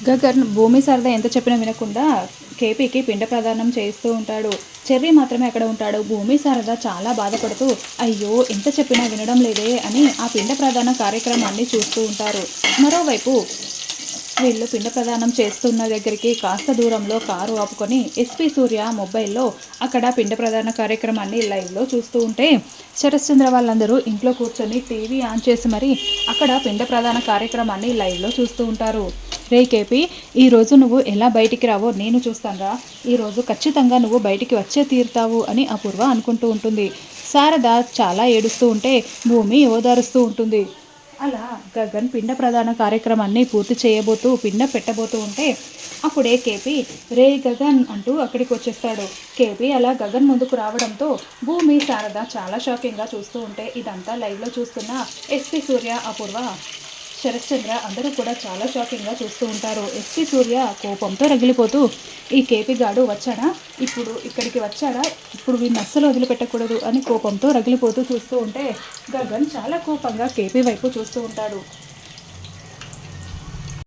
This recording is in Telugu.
గగన్ భూమి సరదా ఎంత చెప్పినా వినకుండా కేపీకి పిండ ప్రదానం చేస్తూ ఉంటాడు. చెర్రీ మాత్రమే అక్కడ ఉంటాడు. భూమి శారద చాలా బాధపడుతూ అయ్యో ఎంత చెప్పినా వినడం లేదే అని ఆ పిండ ప్రదాన కార్యక్రమాన్ని చూస్తూ ఉంటారు. మరోవైపు వీళ్ళు పిండ ప్రదానం చేస్తున్న దగ్గరికి కాస్త దూరంలో కారు ఆపుకొని ఎస్పీ సూర్య మొబైల్లో అక్కడ పిండ ప్రదాన కార్యక్రమాన్ని లైవ్లో చూస్తూ ఉంటే శరశ్చంద్ర వాళ్ళందరూ ఇంట్లో కూర్చొని టీవీ ఆన్ చేసి మరి అక్కడ పిండ ప్రదాన కార్యక్రమాన్ని లైవ్లో చూస్తూ ఉంటారు. రే కేపీ ఈరోజు నువ్వు ఎలా బయటికి రావో నేను చూస్తానురా. ఈరోజు ఖచ్చితంగా నువ్వు బయటికి వచ్చే తీరుతావు అని అపూర్వ అనుకుంటూ ఉంటుంది. శారద చాలా ఏడుస్తూ ఉంటే భూమి ఓదారుస్తూ ఉంటుంది. అలా గగన్ పిండ ప్రధాన కార్యక్రమాన్ని పూర్తి చేయబోతూ పిండ పెట్టబోతూ ఉంటే అప్పుడే కేపీ రే గగన్ అంటూ అక్కడికి వచ్చేస్తాడు. కేపీ అలా గగన్ ముందుకు రావడంతో భూమి శారద చాలా షాకింగ్గా చూస్తూ ఉంటే ఇదంతా లైవ్లో చూస్తున్న ఎస్పీ సూర్య అపూర్వ శరశ్చంద్ర అందరూ కూడా చాలా షాకింగ్గా చూస్తూ ఉంటారు. ఎస్పీ సూర్య కోపంతో రగిలిపోతూ ఈ కేపీ గాడు వచ్చాడా? ఇప్పుడు ఇక్కడికి వచ్చాడా? ఇప్పుడు వీడిని అస్సలు వదిలిపెట్టకూడదు అని కోపంతో రగిలిపోతూ చూస్తూ ఉంటే గగన్ చాలా కోపంగా కేపీ వైపు చూస్తూ ఉంటాడు.